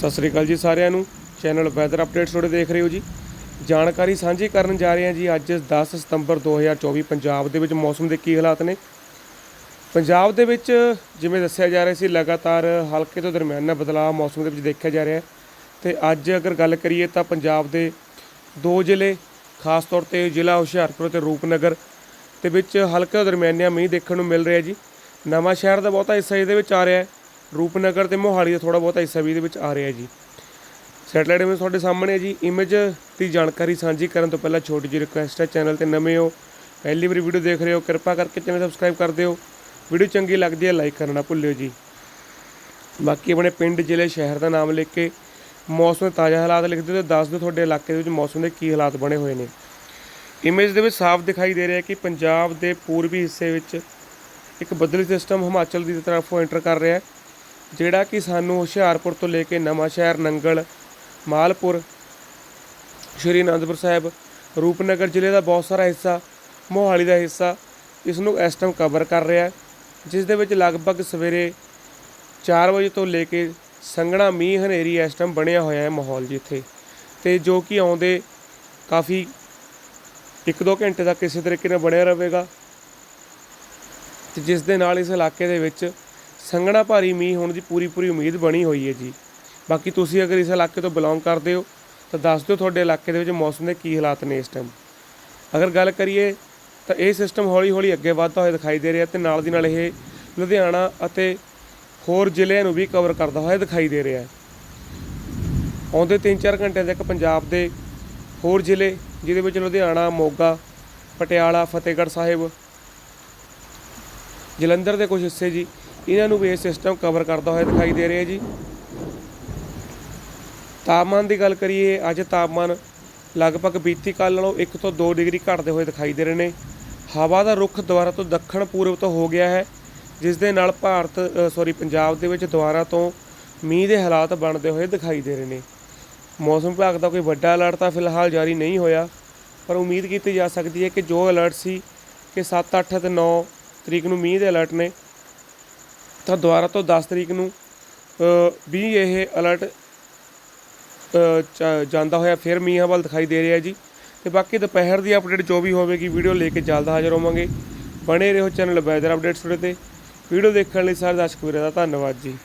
ਸਤਿ ਸ੍ਰੀ ਅਕਾਲ ਜੀ ਸਾਰਿਆਂ ਨੂੰ। ਚੈਨਲ ਵੈਦਰ ਅਪਡੇਟਸ ਤੁਹਾਡੇ ਦੇਖ ਰਹੇ ਹੋ ਜੀ। ਜਾਣਕਾਰੀ ਸਾਂਝੀ ਕਰਨ ਜਾ ਰਹੇ ਹਾਂ ਜੀ ਅੱਜ 10 ਸਤੰਬਰ 2024 ਪੰਜਾਬ ਦੇ ਵਿੱਚ ਮੌਸਮ ਦੇ ਕੀ ਹਾਲਾਤ ਨੇ। ਪੰਜਾਬ ਦੇ ਵਿੱਚ ਜਿਵੇਂ ਦੱਸਿਆ ਜਾ ਰਿਹਾ ਸੀ, ਲਗਾਤਾਰ ਹਲਕੇ ਤੋਂ ਦਰਮਿਆਨਾ ਬਦਲਾਅ ਮੌਸਮ ਦੇ ਵਿੱਚ ਦੇਖਿਆ ਜਾ ਰਿਹਾ ਹੈ। ਤੇ ਅੱਜ ਅਗਰ ਗੱਲ ਕਰੀਏ ਤਾਂ ਪੰਜਾਬ ਦੇ ਦੋ ਜ਼ਿਲ੍ਹੇ, ਖਾਸ ਤੌਰ ਤੇ ਜ਼ਿਲ੍ਹਾ ਹੁਸ਼ਿਆਰਪੁਰ ਤੇ ਰੂਪਨਗਰ ਦੇ ਵਿੱਚ ਹਲਕੇ ਤੋਂ ਦਰਮਿਆਨਾ ਮੀਂਹ ਦੇਖਣ ਨੂੰ ਮਿਲ ਰਿਹਾ ਜੀ। ਨਵਾਂ ਸ਼ਹਿਰ ਦਾ ਬਹੁਤਾ ਹਿੱਸਾ ਇਹਦੇ ਵਿੱਚ ਆ ਰਿਹਾ ਹੈ। ਰੂਪਨਗਰ ਤੇ ਮੋਹਾਲੀ ਦਾ ਥੋੜਾ ਬਹੁਤਾ ਹਿੱਸਾ ਵੀ ਇਹਦੇ ਵਿੱਚ ਆ ਰਿਹਾ ਜੀ। ਸੈਟਲਾਈਟ ਇਮੇਜ ਤੁਹਾਡੇ ਸਾਹਮਣੇ ਹੈ ਜੀ ਇਮੇਜ ਦੀ ਜਾਣਕਾਰੀ ਸਾਂਝੀ ਕਰਨ ਤੋਂ ਪਹਿਲਾਂ ਛੋਟੀ ਜਿਹੀ ਰਿਕੁਐਸਟ ਹੈ ਚੈਨਲ ਤੇ ਨਵੇਂ ਹੋ, ਪਹਿਲੀ ਵਾਰੀ ਵੀਡੀਓ ਦੇਖ ਰਹੇ ਹੋ, ਕਿਰਪਾ ਕਰਕੇ ਚੈਨਲ ਸਬਸਕ੍ਰਾਈਬ ਕਰ ਦਿਓ। ਵੀਡੀਓ ਚੰਗੀ ਲੱਗਦੀ ਹੈ ਲਾਈਕ ਕਰਨਾ ਭੁੱਲਿਓ ਜੀ। ਬਾਕੀ ਆਪਣੇ ਪਿੰਡ, ਜ਼ਿਲ੍ਹੇ, ਸ਼ਹਿਰ ਦਾ ਨਾਮ ਲਿਖ ਕੇ ਮੌਸਮ ਦੇ ਤਾਜ਼ਾ ਹਾਲਾਤ ਲਿਖ ਦਿਓ ਤੇ ਦੱਸ ਦਿਓ ਤੁਹਾਡੇ ਇਲਾਕੇ ਦੇ ਵਿੱਚ ਮੌਸਮ ਦੇ ਕੀ ਹਾਲਾਤ ਬਣੇ ਹੋਏ ਨੇ। ਇਮੇਜ ਦੇ ਵਿੱਚ ਸਾਫ਼ ਦਿਖਾਈ ਦੇ ਰਿਹਾ ਕਿ ਪੰਜਾਬ ਦੇ ਪੂਰਬੀ ਹਿੱਸੇ ਵਿੱਚ ਇੱਕ ਬੱਦਲੀ ਸਿਸਟਮ ਹਿਮਾਚਲ ਦੀ ਤਰਫੋਂ ਐਂਟਰ ਕਰ ਰਿਹਾ ਹੈ। ਜਿਹੜਾ ਕਿ ਸਾਨੂੰ ਹੁਸ਼ਿਆਰਪੁਰ ਤੋਂ ਲੈ ਕੇ ਨਵਾਂ ਸ਼ਹਿਰ ਨੰਗਲ, ਮਾਲਪੁਰ, ਸ਼੍ਰੀ ਅਨੰਦਪੁਰ ਸਾਹਿਬ, ਰੂਪਨਗਰ ਜ਼ਿਲ੍ਹੇ ਦਾ ਬਹੁਤ ਸਾਰਾ ਹਿੱਸਾ, ਮੋਹਾਲੀ ਦਾ ਹਿੱਸਾ, ਇਸ ਨੂੰ ਇਸ ਟਾਈਮ ਕਵਰ ਕਰ ਰਿਹਾ ਹੈ, ਜਿਸ ਦੇ ਵਿੱਚ ਲਗਭਗ ਸਵੇਰੇ 4 ਵਜੇ ਤੋਂ ਲੈ ਕੇ ਸੰਘਣਾ ਮੀਂਹ ਹਨੇਰੀ ਇਸ ਟਾਈਮ ਬਣਿਆ ਹੋਇਆ ਹੈ ਮਾਹੌਲ ਜਿੱਥੇ ਇੱਥੇ। ਤੇ ਜੋ ਕਿ ਆਉਂਦੇ ਕਾਫੀ 1-2 ਘੰਟੇ ਤੱਕ ਕਿਸੇ ਤਰੀਕੇ ਨਾਲ ਬਣਿਆ ਰਹੇਗਾ। ਤੇ ਜਿਸ ਦੇ ਨਾਲ ਇਸ ਇਲਾਕੇ ਦੇ ਵਿੱਚ ਸੰਘਣਾ ਭਾਰੀ ਮੀਂਹ ਹੋਣ ਦੀ ਪੂਰੀ ਪੂਰੀ ਉਮੀਦ ਬਣੀ ਹੋਈ ਹੈ ਜੀ। ਬਾਕੀ ਤੁਸੀਂ ਅਗਰ ਇਸ ਇਲਾਕੇ ਤੋਂ ਬਿਲੋਂਗ ਕਰਦੇ ਹੋ, ਤਾਂ ਦੱਸ ਦਿਓ ਤੁਹਾਡੇ ਇਲਾਕੇ ਦੇ ਵਿੱਚ ਮੌਸਮ ਦੇ ਕੀ ਹਾਲਾਤ ਨੇ ਇਸ ਟਾਈਮ ਅਗਰ ਗੱਲ ਕਰੀਏ, ਤਾਂ ਇਹ ਸਿਸਟਮ ਹੌਲੀ ਹੌਲੀ ਅੱਗੇ ਵਧਦਾ ਹੋਇਆ ਦਿਖਾਈ ਦੇ ਰਿਹਾ ਤੇ ਨਾਲ ਦੀ ਨਾਲ ਇਹ ਲੁਧਿਆਣਾ ਅਤੇ ਹੋਰ ਜ਼ਿਲ੍ਹਿਆਂ ਨੂੰ ਵੀ ਕਵਰ ਕਰਦਾ ਹੋਇਆ ਦਿਖਾਈ ਦੇ ਰਿਹਾ ਹੈ। ਆਉਂਦੇ 3-4 ਘੰਟਿਆਂ ਤੱਕ ਪੰਜਾਬ ਦੇ ਹੋਰ ਜ਼ਿਲ੍ਹੇ, ਜਿਹਦੇ ਵਿੱਚ ਲੁਧਿਆਣਾ, ਮੋਗਾ, ਪਟਿਆਲਾ, ਫਤਿਹਗੜ੍ਹ ਸਾਹਿਬ, ਜਲੰਧਰ ਦੇ ਕੁਝ ਹਿੱਸੇ ਜੀ ਇਹਨਾਂ ਨੂੰ ਵੀ ਇਹ ਸਿਸਟਮ ਕਵਰ ਕਰਦਾ ਹੋਇਆ ਦਿਖਾਈ ਦੇ ਰਿਹਾ ਜੀ। ਤਾਪਮਾਨ ਦੀ ਗੱਲ ਕਰੀਏ, ਅੱਜ ਤਾਪਮਾਨ ਲਗਭਗ ਬੀਤੀ ਕੱਲ੍ਹ ਨਾਲੋਂ 1 ਤੋਂ 2 ਡਿਗਰੀ ਘਟਦੇ ਹੋਏ ਦਿਖਾਈ ਦੇ ਰਹੇ ਨੇ। ਹਵਾ ਦਾ ਰੁਖ ਦੁਬਾਰਾ ਤੋਂ ਦੱਖਣ ਪੂਰਬ ਤੋਂ ਹੋ ਗਿਆ ਹੈ, ਜਿਸ ਦੇ ਨਾਲ ਭਾਰਤ ਸੌਰੀ ਪੰਜਾਬ ਦੇ ਵਿੱਚ ਦੁਬਾਰਾ ਤੋਂ ਮੀਂਹ ਦੇ ਹਾਲਾਤ ਬਣਦੇ ਹੋਏ ਦਿਖਾਈ ਦੇ ਰਹੇ ਨੇ। ਮੌਸਮ ਵਿਭਾਗ ਦਾ ਕੋਈ ਵੱਡਾ ਅਲਰਟ ਤਾਂ ਫਿਲਹਾਲ ਜਾਰੀ ਨਹੀਂ ਹੋਇਆ, ਪਰ ਉਮੀਦ ਕੀਤੀ ਜਾ ਸਕਦੀ ਹੈ ਕਿ ਜੋ ਅਲਰਟ ਸੀ ਕਿ 7 8 ਤੇ 9 ਤਰੀਕ ਨੂੰ ਮੀਂਹ ਦੇ ਅਲਰਟ ਨੇ ਤਾਂ ਦੁਬਾਰਾ ਤੋਂ 10 ਤਰੀਕ ਨੂੰ ਵੀ ਇਹ ਅਲਰਟ ਜਾਂਦਾ ਹੋਇਆ ਫਿਰ ਮੀਂਹਾਂ ਵੱਲ ਦਿਖਾਈ ਦੇ ਰਿਹਾ ਜੀ। ਤੇ ਬਾਕੀ ਦੁਪਹਿਰ ਦੀ ਅਪਡੇਟ ਜੋ ਵੀ ਹੋਵੇਗੀ, ਵੀਡੀਓ ਲੈ ਕੇ ਜਲਦ ਹਾਜ਼ਰ ਹੋਵਾਂਗੇ। ਬਣੇ ਰਹੋ ਚੈਨਲ ਵੈਦਰ ਅਪਡੇਟਸ ਤੇ। ਵੀਡੀਓ ਦੇਖਣ ਲਈ ਸਾਰੇ ਦਰਸ਼ਕ ਵੀਰਾਂ ਦਾ ਧੰਨਵਾਦ ਜੀ।